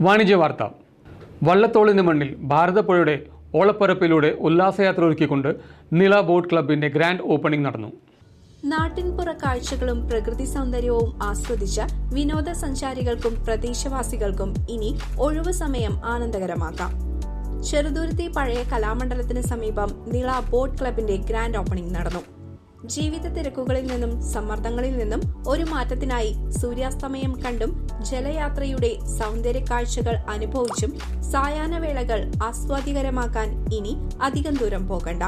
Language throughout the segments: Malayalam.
വാണിജ്യ വാർത്ത വള്ളത്തോളിന് മണ്ണിൽ ഭാരതപ്പുഴയുടെ ഓളപ്പരപ്പിലൂടെ ഉല്ലാസയാത്ര ഒരുക്കിക്കൊണ്ട് നില ബോട്ട് ക്ലബിന്റെ ഗ്രാൻഡ് ഓപ്പണിംഗ് നടന്നു. നാട്ടിൻപുറ കാഴ്ചകളും പ്രകൃതി സൗന്ദര്യവും ആസ്വദിച്ച വിനോദസഞ്ചാരികൾക്കും പ്രദേശവാസികൾക്കും ഇനി ഒഴിവു സമയം ആനന്ദകരമാക്കാം. ചെറുതുരുത്തി പഴയ കലാമണ്ഡലത്തിന് സമീപം നിള ബോട്ട് ക്ലബിന്റെ ഗ്രാൻഡ് ഓപ്പണിംഗ് നടന്നു. ജീവിത തിരക്കുകളിൽ നിന്നും സമ്മർദ്ദങ്ങളിൽ നിന്നും ഒരു മാറ്റത്തിനായി സൂര്യാസ്തമയം കണ്ടും ജലയാത്രയുടെ സൗന്ദര്യ കാഴ്ചകൾ അനുഭവിച്ചും സായാഹ്നവേളകൾ ആസ്വാദികരമാക്കാൻ ഇനി അധികം ദൂരം പോകണ്ട.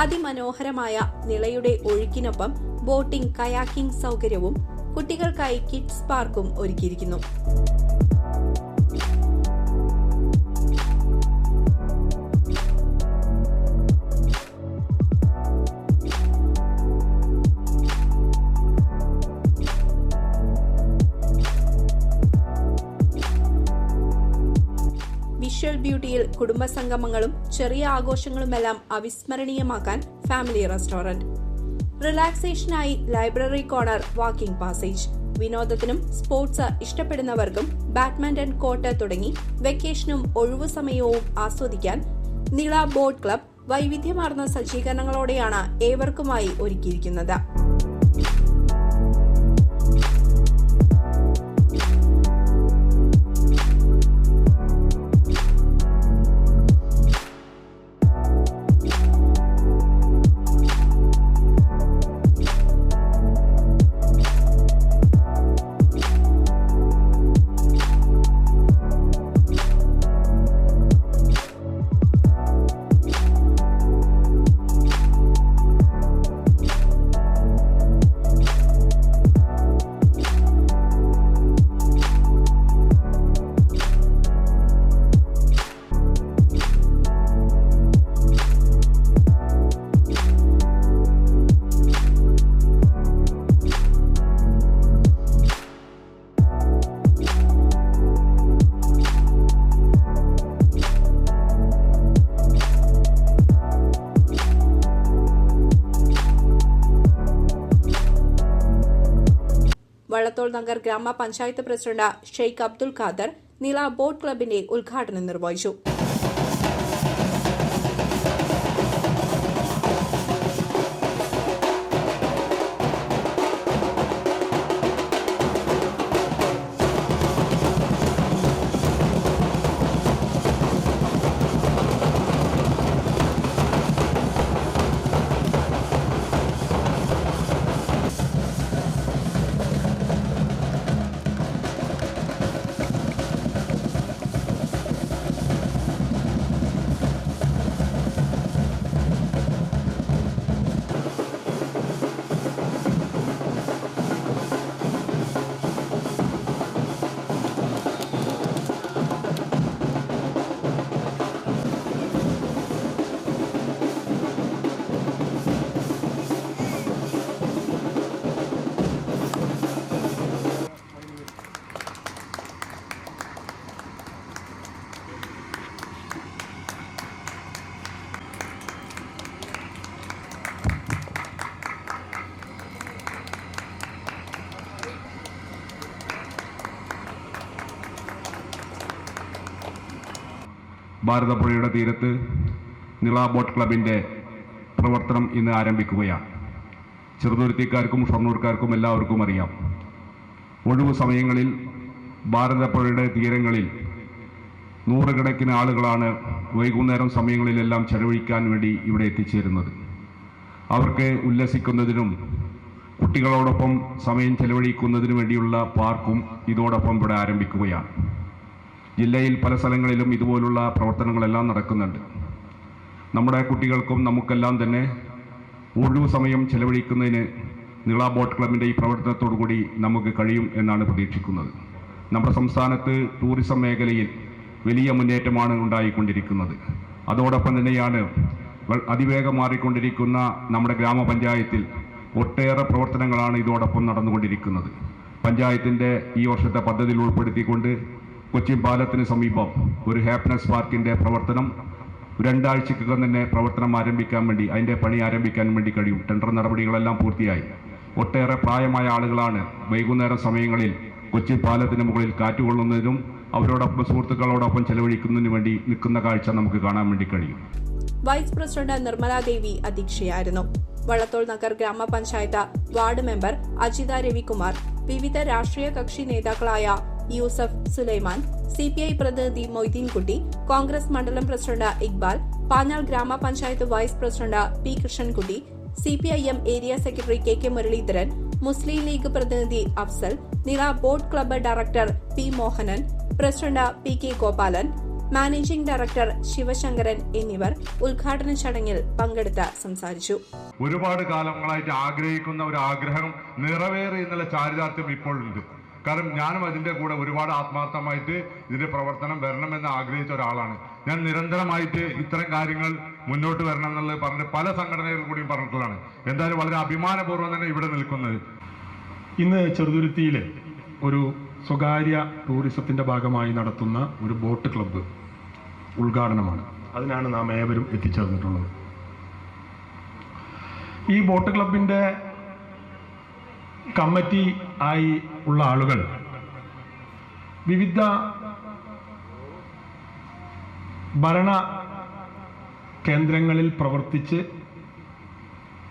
അതിമനോഹരമായ നിളയുടെ ഒഴുക്കിനൊപ്പം ബോട്ടിംഗ് കയാക്കിംഗ് സൗകര്യവും കുട്ടികൾക്കായി കിഡ്സ് പാർക്കും ഒരുക്കിയിരിക്കുന്നു. കുടുംബസംഗമങ്ങളും ചെറിയ ആഘോഷങ്ങളുമെല്ലാം അവിസ്മരണീയമാക്കാൻ ഫാമിലി റെസ്റ്റോറന്റ്. റിലാക്സേഷനായി ലൈബ്രറി കോർണർ വാക്കിംഗ് പാസേജ്. വിനോദത്തിനും സ്പോർട്സ് ഇഷ്ടപ്പെടുന്നവർക്കും ബാഡ്മിന്റൺ കോർട്ട് തുടങ്ങി വെക്കേഷനും ഒഴിവു സമയവും ആസ്വദിക്കാൻ നിള ബോട്ട് ക്ലബ് വൈവിധ്യമാർന്ന സജ്ജീകരണങ്ങളോടെയാണ് ഏവർക്കുമായി ഒരുക്കിയിരിക്കുന്നത്. വള്ളത്തോൾ നഗർ ഗ്രാമപഞ്ചായത്ത് പ്രസിഡന്റ് ഷെയ്ഖ് അബ്ദുൽ ഖാദർ നില ബോട്ട് ക്ലബിന്റെ ഉദ്ഘാടനം നിർവഹിച്ചു ഭാരതപ്പുഴയുടെ തീരത്ത് നിള ബോട്ട് ക്ലബിന്റെ പ്രവർത്തനം ഇന്ന് ആരംഭിക്കുകയാണ്. ചെറുതുരുത്തിക്കാർക്കും ഷൊർണൂർക്കാർക്കും എല്ലാവർക്കും അറിയാം. ഒഴിവു സമയങ്ങളിൽ ഭാരതപ്പുഴയുടെ തീരങ്ങളിൽ നൂറുകണക്കിന് ആളുകളാണ് വൈകുന്നേരം സമയങ്ങളിലെല്ലാം ചെലവഴിക്കാൻ വേണ്ടി ഇവിടെ എത്തിച്ചേരുന്നത്. അവർക്ക് ഉല്ലസിക്കുന്നതിനും കുട്ടികളോടൊപ്പം സമയം ചെലവഴിക്കുന്നതിനു വേണ്ടിയുള്ള പാർക്കും ഇതോടൊപ്പം ഇവിടെ ആരംഭിക്കുകയാണ്. ജില്ലയിൽ പല സ്ഥലങ്ങളിലും ഇതുപോലുള്ള പ്രവർത്തനങ്ങളെല്ലാം നടക്കുന്നുണ്ട്. നമ്മുടെ കുട്ടികൾക്കും നമുക്കെല്ലാം തന്നെ ഒഴിവ് സമയം ചെലവഴിക്കുന്നതിന് നിള ബോട്ട് ക്ലബിന്റെ ഈ പ്രവർത്തനത്തോടു കൂടി നമുക്ക് കഴിയും എന്നാണ് പ്രതീക്ഷിക്കുന്നത്. നമ്മുടെ സംസ്ഥാനത്ത് ടൂറിസം മേഖലയിൽ വലിയ മുന്നേറ്റമാണ് ഉണ്ടായിക്കൊണ്ടിരിക്കുന്നത്. അതോടൊപ്പം തന്നെയാണ് അതിവേഗം മാറിക്കൊണ്ടിരിക്കുന്ന നമ്മുടെ ഗ്രാമപഞ്ചായത്തിൽ ഒട്ടേറെ പ്രവർത്തനങ്ങളാണ് ഇതോടൊപ്പം നടന്നുകൊണ്ടിരിക്കുന്നത്. പഞ്ചായത്തിന്റെ ഈ വർഷത്തെ പദ്ധതിയിൽ ഉൾപ്പെടുത്തിക്കൊണ്ട് കൊച്ചി പാലത്തിന് സമീപം ഒരു ഹാപ്പിനെസ് പാർക്കിന്റെ പ്രവർത്തനം രണ്ടാഴ്ചക്കകം തന്നെ പ്രവർത്തനം ആരംഭിക്കാൻ വേണ്ടി അതിന്റെ പണി ആരംഭിക്കാൻ വേണ്ടി കഴിയും. ടെൻഡർ നടപടികളെല്ലാം പൂർത്തിയായി. ഒട്ടേറെ പ്രായമായ ആളുകളാണ് വൈകുന്നേര സമയങ്ങളിൽ കൊച്ചി പാലത്തിന് മുകളിൽ കാറ്റുകൊള്ളുന്നതിനും അവരോടൊപ്പം സുഹൃത്തുക്കളോടൊപ്പം ചെലവഴിക്കുന്നതിനു വേണ്ടി നിൽക്കുന്ന കാഴ്ച നമുക്ക് കാണാൻ വേണ്ടി കഴിയും. വൈസ് പ്രസിഡന്റ് നിർമ്മലാദേവി അധ്യക്ഷയായിരുന്നു. വള്ളത്തോൾ നഗർ ഗ്രാമപഞ്ചായത്ത് വാർഡ് മെമ്പർ അജിത രവികുമാർ വിവിധ രാഷ്ട്രീയ കക്ഷി നേതാക്കളായ യൂസഫ് സുലൈമാൻ സിപിഐ പ്രതിനിധി മൊയ്തീൻകുട്ടി കോൺഗ്രസ് മണ്ഡലം പ്രസിഡന്റ് ഇക്ബാൽ പാഞ്ഞാൾ ഗ്രാമപഞ്ചായത്ത് vice president P Krishnankutty CPIM area secretary K K Muraleedharan Muslim League പ്രതിനിധി Afsal Nila boat club director P Mohanan president P K Gopalan managing director Sivasankaran എന്നിവർ ഉദ്ഘാടന ചടങ്ങിൽ പങ്കെടുത്ത് സംസാരിച്ചു. ഒരുപാട് കാലങ്ങളായിട്ട് ആഗ്രഹിക്കുന്ന ഒരു ആഗ്രഹം നിറവേറി എന്നുള്ള ചാരിതാർത്ഥ്യം ഇപ്പോഴുണ്ട്. കാരണം ഞാനും അതിന്റെ കൂടെ ഒരുപാട് ആത്മാർത്ഥമായിട്ട് ഇതിന്റെ പ്രവർത്തനം വരണമെന്ന് ആഗ്രഹിച്ച ഒരാളാണ്. ഞാൻ നിരന്തരമായിട്ട് ഇത്തരം കാര്യങ്ങൾ മുന്നോട്ട് വരണം എന്നുള്ളത് പറഞ്ഞ് പല സംഘടനകൾ കൂടിയും പറഞ്ഞിട്ടുള്ളതാണ്. എന്തായാലും വളരെ അഭിമാനപൂർവം തന്നെ ഇവിടെ നിൽക്കുന്നത്. ഇന്ന് ചെറുതുരുത്തിയിലെ ഒരു സ്വകാര്യ ടൂറിസത്തിന്റെ ഭാഗമായി നടത്തുന്ന ഒരു ബോട്ട് ക്ലബ്ബ് ഉദ്ഘാടനമാണ്. അതിനാണ് നാം ഏവരും എത്തിച്ചേർന്നിട്ടുള്ളത്. ഈ ബോട്ട് ക്ലബിന്റെ കമ്മിറ്റി ആയി ഉള്ള ആളുകൾ. വിവിധ ഭരണ കേന്ദ്രങ്ങളിൽ പ്രവർത്തിച്ച്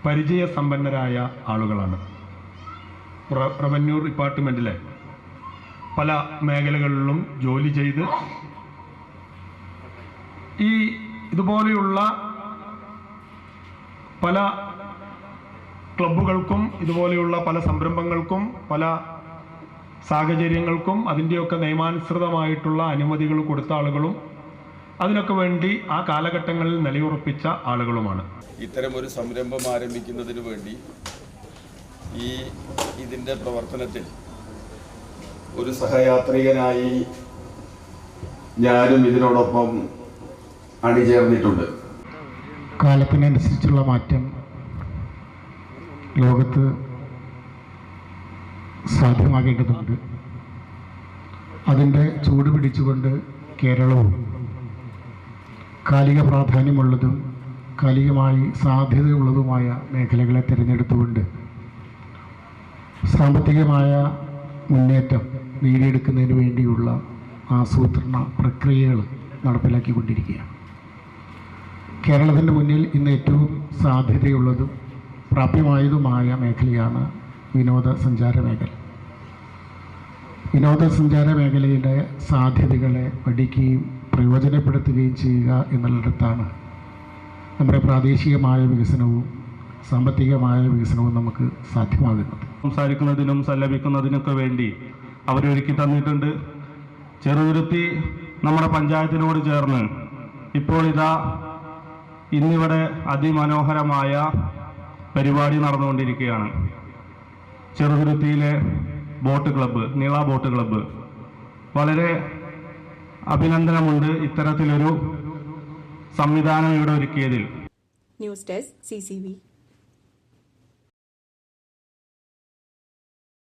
പരിചയസമ്പന്നരായ ആളുകളാണ്. റവന്യൂ ഡിപ്പാർട്ട്മെന്റിലെ പല മേഖലകളിലും ജോലി ചെയ്ത് ഈ ഇതുപോലെയുള്ള പല ക്ലബ്ബുകൾക്കും ഇതുപോലെയുള്ള പല സംരംഭങ്ങൾക്കും പല സാഹചര്യങ്ങൾക്കും അതിന്റെയൊക്കെ നിയമാനുസൃതമായിട്ടുള്ള അനുമതികൾ കൊടുത്ത ആളുകളും അതിനൊക്കെ വേണ്ടി ആ കാലഘട്ടങ്ങളിൽ നിലയുറപ്പിച്ച ആളുകളുമാണ്. ഇത്തരം ഒരു സംരംഭം ആരംഭിക്കുന്നതിന് വേണ്ടി ഈ ഇതിന്റെ പ്രവർത്തനത്തിൽ ഒരു സഹയാത്രികനായി ഞാനും ഇതിനോടൊപ്പം അണിചേർന്നിട്ടുണ്ട്. കാലത്തിനനുസരിച്ചുള്ള മാറ്റം ലോകത്ത് സാധ്യമാകേണ്ടതുണ്ട്. അതിന്റെ ചൂട് പിടിച്ചുകൊണ്ട് കേരളവും കാലിക പ്രാധാന്യമുള്ളതും കാലികമായി സാധ്യതയുള്ളതുമായ മേഖലകളെ തിരഞ്ഞെടുത്തുകൊണ്ട് സാമ്പത്തികമായ മുന്നേറ്റം നേടിയെടുക്കുന്നതിന് വേണ്ടിയുള്ള ആസൂത്രണ പ്രക്രിയകൾ നടപ്പിലാക്കിക്കൊണ്ടിരിക്കുകയാണ്. കേരളത്തിന്റെ മുന്നിൽ ഇന്ന് ഏറ്റവും സാധ്യതയുള്ളതും പ്രാപ്യമായതുമായ മേഖലയാണ് വിനോദസഞ്ചാര മേഖല വിനോദസഞ്ചാര മേഖലയുടെ സാധ്യതകളെ പഠിക്കുകയും പ്രയോജനപ്പെടുത്തുകയും ചെയ്യുക എന്നുള്ളിടത്താണ് നമ്മുടെ പ്രാദേശികമായ വികസനവും സാമ്പത്തികമായ വികസനവും നമുക്ക് സാധ്യമാകുന്നത്. സംസാരിക്കുന്നതിനും സല്ലപിക്കുന്നതിനൊക്കെ വേണ്ടി അവരൊരുക്കി തന്നിട്ടുണ്ട്. ചെറുതുരുത്തി നമ്മുടെ പഞ്ചായത്തിനോട് ചേർന്ന് ഇപ്പോൾ ഇതാ ഇന്നിവിടെ അതിമനോഹരമായ പരിപാടി നടന്നുകൊണ്ടിരിക്കുകയാണ്. ചെറുതുരുത്തിയിലെ boat club Nila boat club. വളരെ അഭിനന്ദനമുണ്ട് ഇത്തരത്തിലൊരു സംവിധാനം ഇവിടെ ഒരുക്കിയതിൽ. News desk C